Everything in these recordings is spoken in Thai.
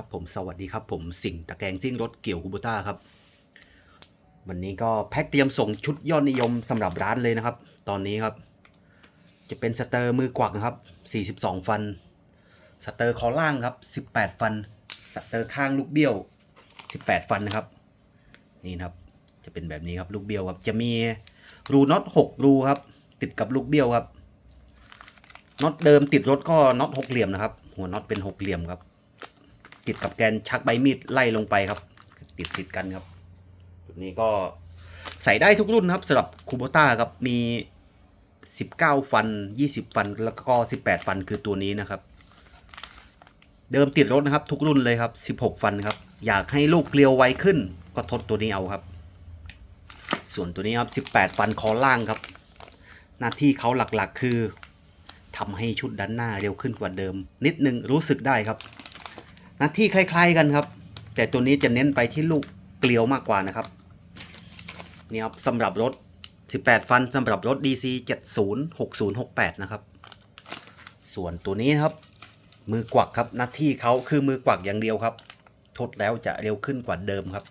ครับผมสวัสดีครับผมสิงห์ตะแกรงซิ่งรถเกี่ยวคูบูต้าครับ วันนี้ก็แพ็คเตรียมส่งชุดยอดนิยมสำหรับร้านเลยนะครับ ตอนนี้ครับ จะเป็นสเตอร์มือกวักนะครับ 42 ฟัน สเตอร์คอล่างครับ 18 ฟัน สเตอร์ข้างลูกเบี้ยว 18 ฟันนะครับ นี่นะครับจะเป็นแบบนี้ครับลูกเบี้ยวครับจะมีรูน็อต 6 รูครับ ติดกับลูกเบี้ยวครับน็อตเดิมติดรถก็น็อตหกเหลี่ยมนะครับ หัวน็อตเป็นหกเหลี่ยมครับ ติดกับแกนชักใบมีดไล่ลงไปครับ ติดติดกันครับจุดนี้ก็ใส่ได้ทุกรุ่นครับสำหรับคูโบต้าครับมี 19 ฟัน 20 ฟันแล้วก็ 18 ฟันคือตัวนี้นะครับ เดิมติดรถนะครับ ทุกรุ่นเลยครับ 16 ฟันครับ อยากให้ลูกเกลียวไวขึ้น ก็ทดตัวนี้เอาครับ ส่วนตัวนี้ครับ 18 ฟันคอล่างครับ หน้าที่เขาหลักๆคือทำให้ชุดด้านหน้าเร็วขึ้นกว่าเดิม นิดนึงรู้สึกได้ครับ น้าที่คล้ายๆกันครับ แต่ตัวนี้จะเน้นไปที่ลูกเกลียวมากกว่านะครับนี่ครับสำหรับรถ 18 ฟันสำหรับรถ DC 706068 นะครับ ส่วนตัวนี้ครับ มือกวักครับหน้าที่เขาคือมือกวักอย่างเดียวครับ ทดแล้วจะเร็วขึ้นกว่าเดิมครับ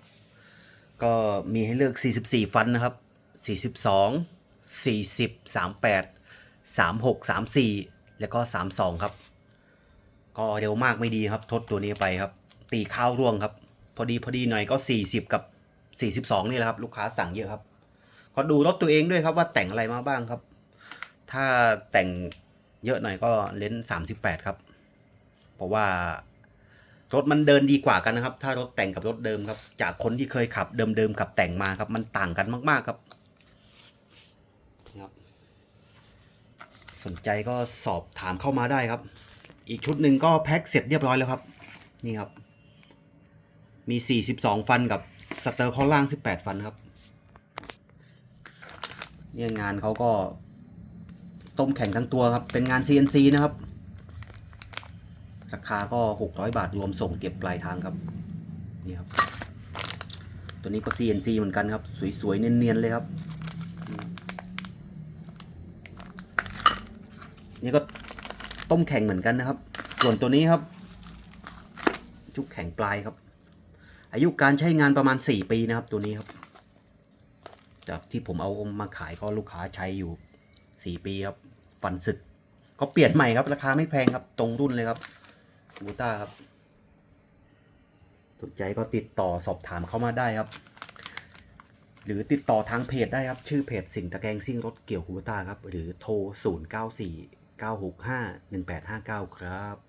ก็มีให้เลือก 44 ฟันนะครับ 42 40 38 36 34 แล้วก็ 32 ครับ ก็เร็วมากไม่ดีครับ ทดตัวนี้ไปครับ ตีข้าวร่วงครับ พอดีพอดีหน่อยก็ 40 กับ 42 นี่แหละครับ ลูกค้าสั่งเยอะครับก็ดูรถตัวเองด้วยครับว่าแต่งอะไรมาบ้างครับ ถ้าแต่งเยอะหน่อยก็เลนส์38 ครับ เพราะว่ารถมันเดินดีกว่ากันนะครับ ถ้ารถแต่งกับรถเดิมครับ จากคนที่เคยขับเดิมๆกับแต่งมาครับ มันต่างกันมาก ๆครับสนใจก็สอบถามเข้ามาได้ครับ อีกชุดหนึ่งก็แพ็คเสร็จเรียบร้อยแล้วครับ นี่ครับ มี 42 ฟันกับสเตอร์ข้างล่าง 18 ฟันครับ เนี่ยงานเขาก็ต้มแข่งทั้งตัวครับ เป็นงาน CNC นะครับ ราคาก็ 600 บาทรวมส่งเก็บปลายทางครับ นี่ครับ ตัวนี้ก็ CNC เหมือนกันครับ สวยๆ เนียนๆ เลยครับ นี่ก็ ต้มแข็งเหมือนกันนะครับ ส่วนตัวนี้ครับ จุกแข็งปลายครับ อายุการใช้งานประมาณ 4 ปีนะครับ ตัวนี้ครับ จากที่ผมเอามาขายก็ลูกค้าใช้อยู่ 4 ปีครับ ฟันสึก ก็เปลี่ยนใหม่ครับ ราคาไม่แพงครับ ตรงรุ่นเลยครับบูต้าครับสนใจก็ติดต่อสอบถามเข้ามาได้ครับ หรือติดต่อทางเพจได้ครับ ชื่อเพจสิงตะแกรงซิ่งรถเกี่ยวคูบต้าครับ หรือโทร 0 965 1859 ครับ